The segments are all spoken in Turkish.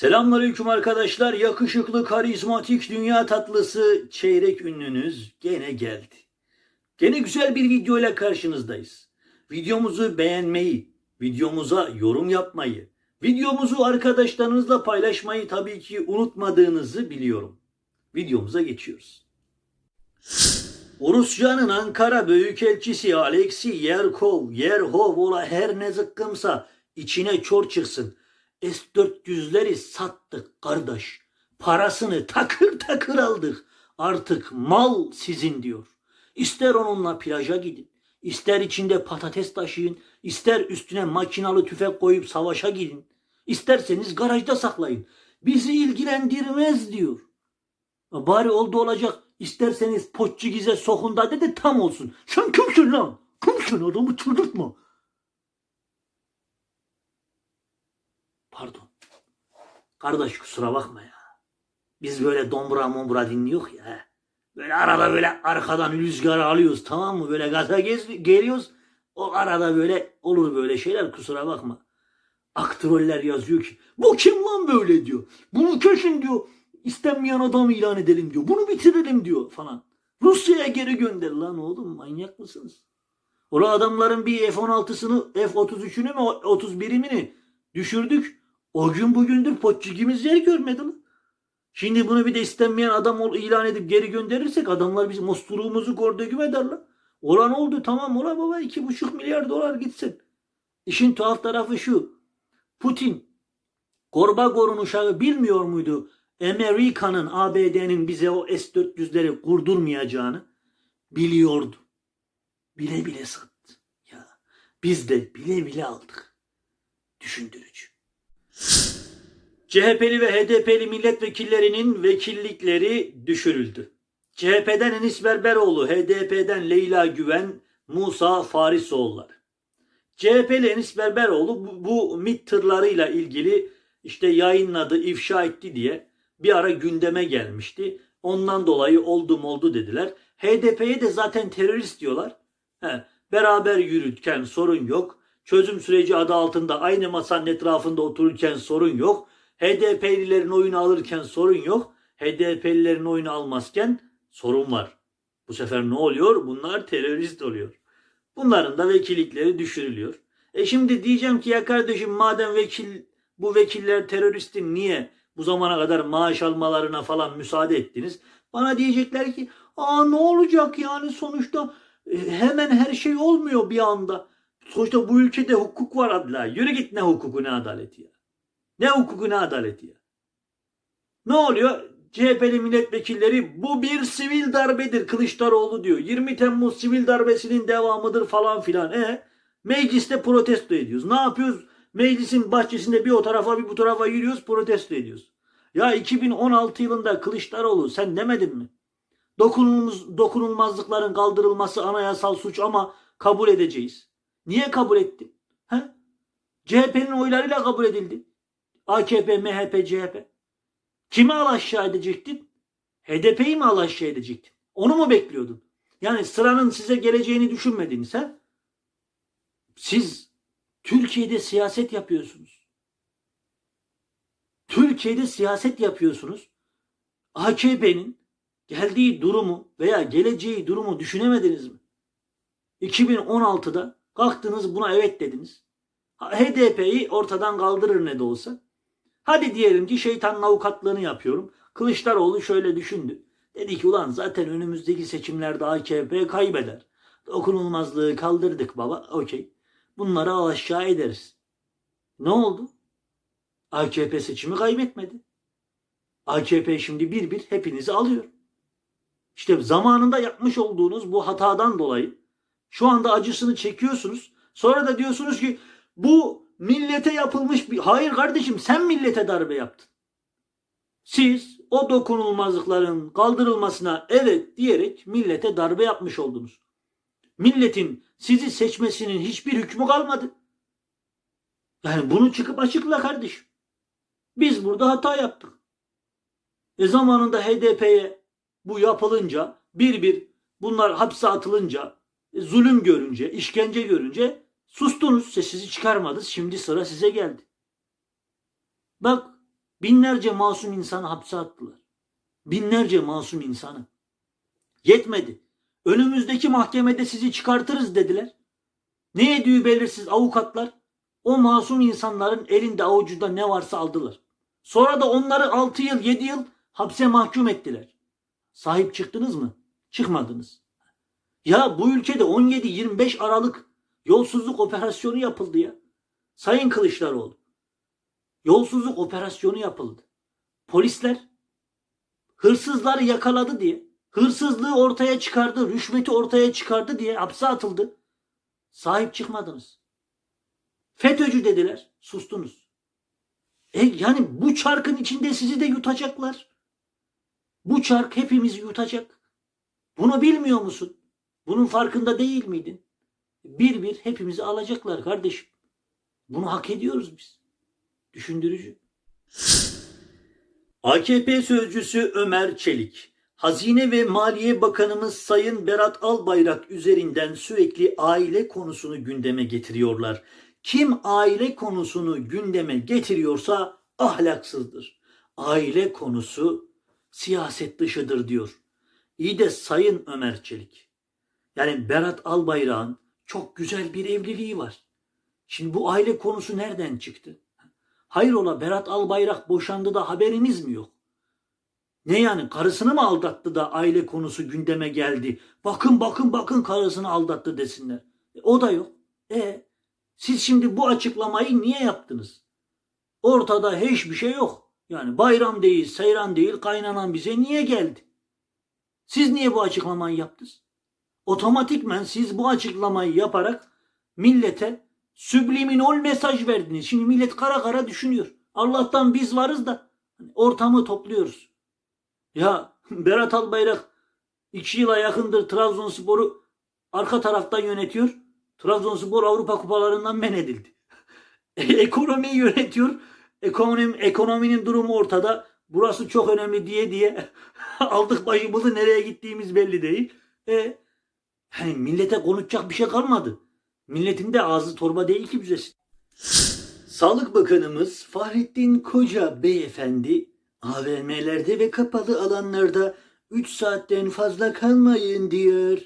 Selamünaleyküm arkadaşlar. Yakışıklı, karizmatik, dünya tatlısı çeyrek ünlünüz gene geldi. Gene güzel bir video ile karşınızdayız. Videomuzu beğenmeyi, videomuza yorum yapmayı, videomuzu arkadaşlarınızla paylaşmayı tabii ki unutmadığınızı biliyorum. Videomuza geçiyoruz. Rusyanın Ankara Büyükelçisi Alexi Yerkov, Yerhov ola her ne zıkkımsa içine çor çıksın. S-400'leri sattık kardeş. Parasını takır takır aldık. Artık mal sizin diyor. İster onunla plaja gidin, ister içinde patates taşıyın, ister üstüne makinalı tüfek koyup savaşa gidin. İsterseniz garajda saklayın. Bizi ilgilendirmez diyor. Bari oldu olacak. İsterseniz Poççigiz'e sokun da dedi tam olsun. Sen kimsin lan? Kimsin adamı çıldırtma. Pardon. Kardeş kusura bakma ya. Biz böyle dombura mombura dinliyor ya. Böyle arada böyle arkadan rüzgarı alıyoruz tamam mı? Böyle gaza gez, geliyoruz. O arada böyle olur böyle şeyler kusura bakma. Aktroller yazıyor ki bu kim lan böyle diyor. Bunu kesin diyor. İstenmeyen adam ilan edelim diyor. Bunu bitirelim diyor falan. Rusya'ya geri gönder lan oğlum manyak mısınız? Ola adamların bir F-16'sını F-33'ünü mü 31'ini mi düşürdük. O gün bugündür potçukimiz yer görmedi lan. Şimdi bunu bir de istenmeyen adam ol- ilan edip geri gönderirsek adamlar bizim osturuğumuzu gördüğüm eder lan. Olan oldu tamam ola baba iki buçuk milyar dolar gitsin. İşin tuhaf tarafı şu. Putin Gorbagor'un uşağı bilmiyor muydu? Amerika'nın ABD'nin bize o S-400'leri kurdurmayacağını biliyordu. Bile bile sattı. Ya biz de bile bile aldık. Düşündürücü. CHP'li ve HDP'li milletvekillerinin vekillikleri düşürüldü. CHP'den Enis Berberoğlu, HDP'den Leyla Güven, Musa Farisoğulları. CHP'li Enis Berberoğlu bu, bu MİT tırlarıyla ilgili işte yayınladı, ifşa etti diye bir ara gündeme gelmişti. Ondan dolayı oldum oldu dediler. HDP'ye de zaten terörist diyorlar. He, beraber yürürken sorun yok. Çözüm süreci adı altında aynı masanın etrafında otururken sorun yok. HDP'lilerin oyunu alırken sorun yok. HDP'lilerin oyunu almazken sorun var. Bu sefer ne oluyor? Bunlar terörist oluyor. Bunların da vekillikleri düşürülüyor. E şimdi diyeceğim ki ya kardeşim madem vekil bu vekiller teröristin niye bu zamana kadar maaş almalarına falan müsaade ettiniz? Bana diyecekler ki aa ne olacak yani sonuçta e, hemen her şey olmuyor bir anda. Sonuçta bu ülkede hukuk var adla. Yürü git ne hukuku ne adaleti ya. Ne hukuku ne adaleti ya. Ne oluyor? CHP'li milletvekilleri bu bir sivil darbedir Kılıçdaroğlu diyor. 20 Temmuz sivil darbesinin devamıdır falan filan. E mecliste protesto ediyoruz. Ne yapıyoruz? Meclisin bahçesinde bir o tarafa bir bu tarafa yürüyoruz protesto ediyoruz. Ya 2016 yılında Kılıçdaroğlu sen demedin mi? Dokunulmaz, dokunulmazlıkların kaldırılması anayasal suç ama kabul edeceğiz. Niye kabul ettin? He? CHP'nin oylarıyla kabul edildi. AKP, MHP, CHP. Kimi alaşağı edecektin? HDP'yi mi alaşağı edecektin? Onu mu bekliyordun? Yani sıranın size geleceğini düşünmediniz ha? Siz Türkiye'de siyaset yapıyorsunuz. Türkiye'de siyaset yapıyorsunuz. AKP'nin geldiği durumu veya geleceği durumu düşünemediniz mi? 2016'da kalktınız buna evet dediniz. HDP'yi ortadan kaldırır ne de olsa. Hadi diyelim ki şeytanın avukatlığını yapıyorum. Kılıçdaroğlu şöyle düşündü. Dedi ki ulan zaten önümüzdeki seçimlerde AKP kaybeder. Dokunulmazlığı kaldırdık baba. Okey. Bunları aşağı ederiz. Ne oldu? AKP seçimi kaybetmedi. AKP şimdi bir bir hepinizi alıyor. İşte zamanında yapmış olduğunuz bu hatadan dolayı şu anda acısını çekiyorsunuz. Sonra da diyorsunuz ki bu millete yapılmış bir... Hayır kardeşim sen millete darbe yaptın. Siz o dokunulmazlıkların kaldırılmasına evet diyerek millete darbe yapmış oldunuz. Milletin sizi seçmesinin hiçbir hükmü kalmadı. Yani bunu çıkıp açıkla kardeşim. Biz burada hata yaptık. E zamanında HDP'ye bu yapılınca bir bir bunlar hapse atılınca zulüm görünce, işkence görünce sustunuz, sesinizi çıkarmadınız. Şimdi sıra size geldi. Bak Binlerce masum insanı hapse attılar. Binlerce masum insanı. Yetmedi. Önümüzdeki mahkemede sizi çıkartırız dediler. Ne ediyor belirsiz avukatlar? O masum insanların elinde avucunda ne varsa aldılar. Sonra da onları 6 yıl 7 yıl hapse mahkum ettiler. Sahip çıktınız mı? Çıkmadınız. Ya bu ülkede 17-25 Aralık yolsuzluk operasyonu yapıldı ya. Sayın Kılıçdaroğlu. Yolsuzluk operasyonu yapıldı. Polisler hırsızları yakaladı diye, hırsızlığı ortaya çıkardı, rüşveti ortaya çıkardı diye hapse atıldı. Sahip çıkmadınız. FETÖ'cü dediler, sustunuz. E yani bu çarkın içinde sizi de yutacaklar. Bu çark hepimizi yutacak. Bunu bilmiyor musun? Bunun farkında değil miydin? Bir bir hepimizi alacaklar kardeşim. Bunu hak ediyoruz biz. Düşündürücü. AKP sözcüsü Ömer Çelik, Hazine ve Maliye Bakanımız Sayın Berat Albayrak üzerinden sürekli aile konusunu gündeme getiriyorlar. Kim aile konusunu gündeme getiriyorsa ahlaksızdır. Aile konusu siyaset dışıdır diyor. İyi de Sayın Ömer Çelik. Yani Berat Albayrak'ın çok güzel bir evliliği var. Şimdi bu aile konusu nereden çıktı? Hayrola Berat Albayrak boşandı da haberimiz mi yok? Ne yani karısını mı aldattı da aile konusu gündeme geldi? Bakın bakın bakın karısını aldattı desinler. E, o da yok. E siz şimdi bu açıklamayı niye yaptınız? Ortada hiçbir şey yok. Yani bayram değil, seyran değil, kaynanan bize niye geldi? Siz niye bu açıklamayı yaptınız? Otomatikmen siz bu açıklamayı yaparak millete subliminal mesaj verdiniz. Şimdi millet kara kara düşünüyor. Allah'tan biz varız da ortamı topluyoruz. Ya Berat Albayrak iki yıla yakındır Trabzonspor'u arka taraftan yönetiyor. Trabzonspor Avrupa kupalarından men edildi. Ekonomiyi yönetiyor. Ekonomi, ekonominin durumu ortada. Burası çok önemli diye diye aldık başımızı nereye gittiğimiz belli değil. E, yani millete konuşacak bir şey kalmadı. Milletin de ağzı torba değil ki büzesin. Sağlık Bakanımız Fahrettin Koca Beyefendi AVM'lerde ve kapalı alanlarda 3 saatten fazla kalmayın diyor.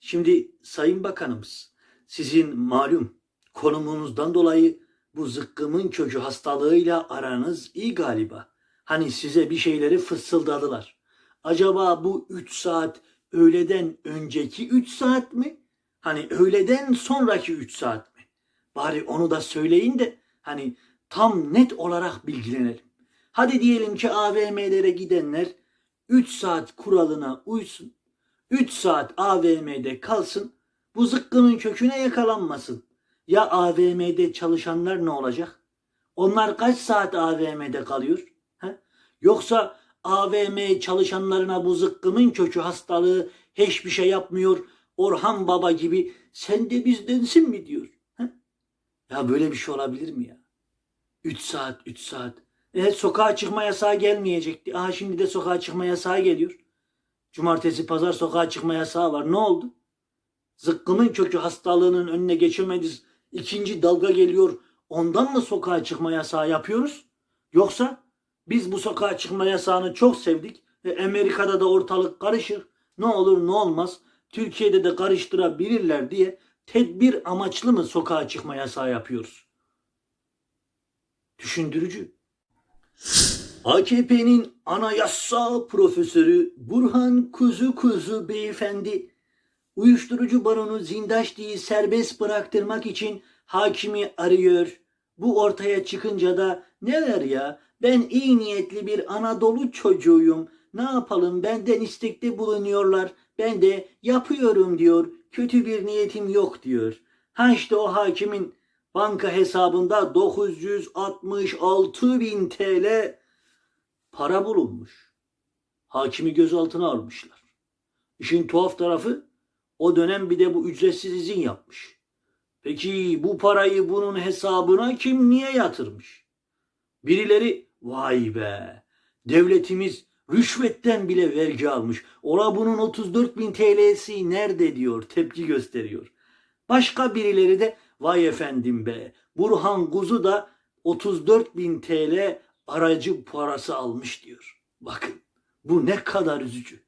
Şimdi Sayın Bakanımız sizin malum konumunuzdan dolayı bu zıkkımın kökü hastalığıyla aranız iyi galiba. Hani size bir şeyleri fısıldadılar. Acaba bu 3 saat öğleden önceki 3 saat mi? Hani öğleden sonraki 3 saat mi? Bari onu da söyleyin de hani tam net olarak bilgilenelim. Hadi diyelim ki AVM'lere gidenler 3 saat kuralına uysun. 3 saat AVM'de kalsın. Bu zıkkının köküne yakalanmasın. Ya AVM'de çalışanlar ne olacak? Onlar kaç saat AVM'de kalıyor? He? Yoksa AVM çalışanlarına bu zıkkımın kökü hastalığı hiçbir şey yapmıyor. Orhan Baba gibi sen de bizdensin mi diyor. He? Ya böyle bir şey olabilir mi ya? 3 saat 3 saat. E, sokağa çıkma yasağı gelmeyecekti. Aha şimdi de sokağa çıkma yasağı geliyor. Cumartesi pazar sokağa çıkma yasağı var. Ne oldu? Zıkkımın kökü hastalığının önüne geçemediz. İkinci dalga geliyor. Ondan mı sokağa çıkma yasağı yapıyoruz? Yoksa biz bu sokağa çıkma yasağını çok sevdik. E, Amerika'da da ortalık karışır. Ne olur ne olmaz. Türkiye'de de karıştırabilirler diye tedbir amaçlı mı sokağa çıkma yasağı yapıyoruz? Düşündürücü. AKP'nin anayasa profesörü Burhan Kuzu Kuzu beyefendi uyuşturucu baronu Zindaşti'yi serbest bıraktırmak için hakimi arıyor. Bu ortaya çıkınca da neler ya ben iyi niyetli bir Anadolu çocuğuyum. Ne yapalım benden istekte bulunuyorlar. Ben de yapıyorum diyor. Kötü bir niyetim yok diyor. Ha işte o hakimin banka hesabında 966 bin TL para bulunmuş. Hakimi gözaltına almışlar. İşin tuhaf tarafı o dönem bir de bu ücretsiz izin yapmış. Peki bu parayı bunun hesabına kim niye yatırmış? Birileri vay be devletimiz rüşvetten bile vergi almış. Ora bunun 34 bin TL'si nerede diyor tepki gösteriyor. Başka birileri de vay efendim be Burhan Guzu da 34 bin TL aracı parası almış diyor. Bakın bu ne kadar üzücü.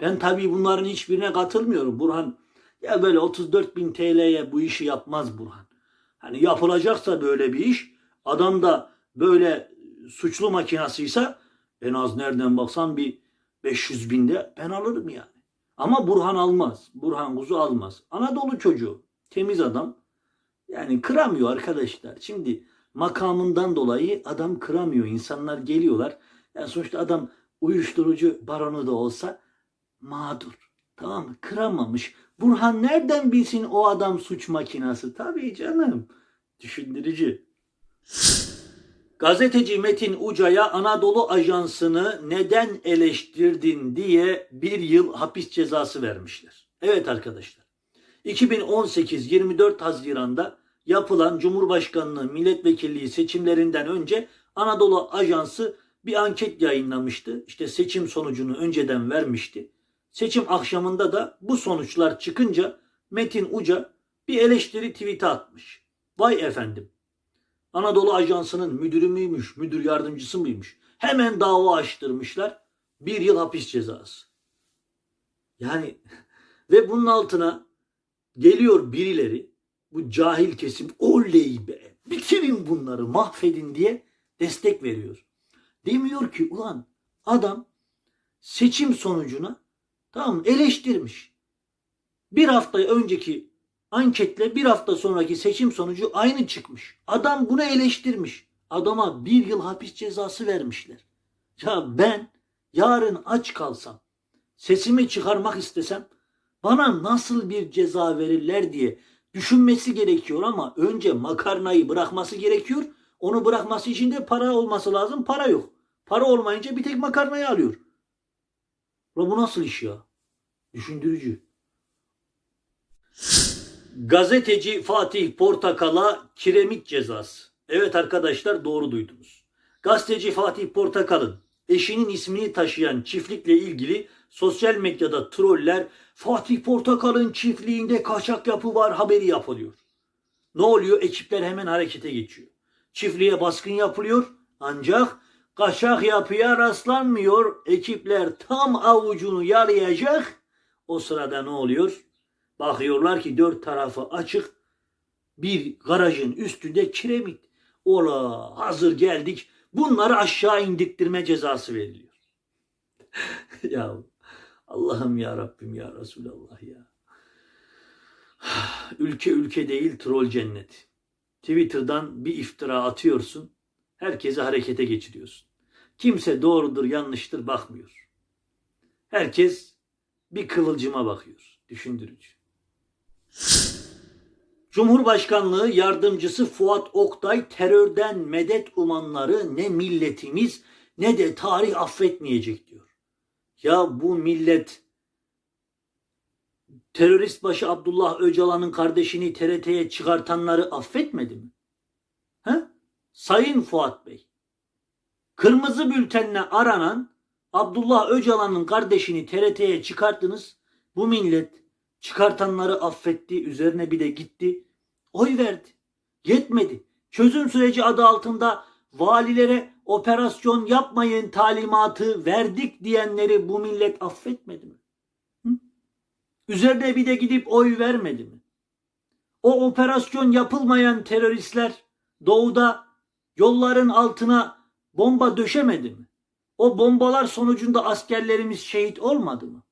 Ben tabii bunların hiçbirine katılmıyorum. Burhan ya böyle 34 bin TL'ye bu işi yapmaz Burhan. Hani yapılacaksa böyle bir iş adam da böyle suçlu makinasıysa en az nereden baksan bir 500 binde ben alırım yani. Ama Burhan almaz. Burhan kuzu almaz. Anadolu çocuğu. Temiz adam. Yani kıramıyor arkadaşlar. Şimdi makamından dolayı adam kıramıyor. İnsanlar geliyorlar. Yani sonuçta adam uyuşturucu baronu da olsa mağdur. Tamam mı? Kıramamış. Burhan nereden bilsin o adam suç makinası? Tabii canım. Düşündürücü. Gazeteci Metin Uca'ya Anadolu Ajansı'nı neden eleştirdin diye bir yıl hapis cezası vermişler. Evet arkadaşlar. 2018 24 Haziran'da yapılan Cumhurbaşkanlığı milletvekilliği seçimlerinden önce Anadolu Ajansı bir anket yayınlamıştı. İşte seçim sonucunu önceden vermişti. Seçim akşamında da bu sonuçlar çıkınca Metin Uca bir eleştiri tweet'i atmış. Vay efendim. Anadolu Ajansı'nın müdürü müymüş, müdür yardımcısı mıymış? Hemen dava açtırmışlar. Bir yıl hapis cezası. Yani ve bunun altına geliyor birileri bu cahil kesim oley be bitirin bunları mahvedin diye destek veriyor. Demiyor ki ulan adam seçim sonucuna tamam eleştirmiş. Bir hafta önceki anketle bir hafta sonraki seçim sonucu aynı çıkmış. Adam bunu eleştirmiş. Adama bir yıl hapis cezası vermişler. Ya ben yarın aç kalsam, sesimi çıkarmak istesem bana nasıl bir ceza verirler diye düşünmesi gerekiyor ama önce makarnayı bırakması gerekiyor. Onu bırakması için de para olması lazım. Para yok. Para olmayınca bir tek makarnayı alıyor. Ulan bu nasıl iş ya? Düşündürücü. Gazeteci Fatih Portakal'a kiremit cezası. Evet arkadaşlar doğru duydunuz. Gazeteci Fatih Portakal'ın eşinin ismini taşıyan çiftlikle ilgili sosyal medyada troller Fatih Portakal'ın çiftliğinde kaçak yapı var haberi yapılıyor. Ne oluyor? Ekipler hemen harekete geçiyor. Çiftliğe baskın yapılıyor ancak kaçak yapıya rastlanmıyor. Ekipler tam avucunu yalayacak. O sırada ne oluyor? Bakıyorlar ki dört tarafı açık. Bir garajın üstünde kiremit. Ola hazır geldik. Bunları aşağı indiktirme cezası veriliyor. ya Allah'ım ya Rabbim ya Resulallah ya. Ülke ülke değil troll cennet. Twitter'dan bir iftira atıyorsun. Herkesi harekete geçiriyorsun. Kimse doğrudur yanlıştır bakmıyor. Herkes bir kıvılcıma bakıyor. Düşündürücü. Cumhurbaşkanlığı yardımcısı Fuat Oktay terörden medet umanları ne milletimiz ne de tarih affetmeyecek diyor. Ya bu millet terörist başı Abdullah Öcalan'ın kardeşini TRT'ye çıkartanları affetmedi mi? He? Sayın Fuat Bey. Kırmızı bültenle aranan Abdullah Öcalan'ın kardeşini TRT'ye çıkarttınız. Bu millet çıkartanları affetti. Üzerine bir de gitti. Oy verdi. Yetmedi. Çözüm süreci adı altında valilere operasyon yapmayın talimatı verdik diyenleri bu millet affetmedi mi? Hı? Üzerine bir de gidip oy vermedi mi? O operasyon yapılmayan teröristler doğuda yolların altına bomba döşemedi mi? O bombalar sonucunda askerlerimiz şehit olmadı mı?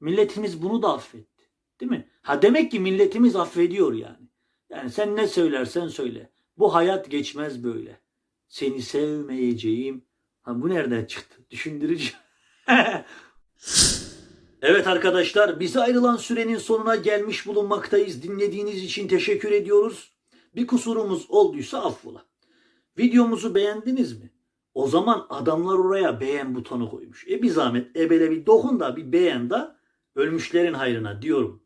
Milletimiz bunu da affetti. Değil mi? Ha demek ki milletimiz affediyor yani. Yani sen ne söylersen söyle. Bu hayat geçmez böyle. Seni sevmeyeceğim. Ha bu nereden çıktı? Düşündürücü. evet arkadaşlar bize ayrılan sürenin sonuna gelmiş bulunmaktayız. Dinlediğiniz için teşekkür ediyoruz. Bir kusurumuz olduysa affola. Videomuzu beğendiniz mi? O zaman adamlar oraya beğen butonu koymuş. E bir zahmet ebele bir dokun da bir beğen da ölmüşlerin hayrına diyorum.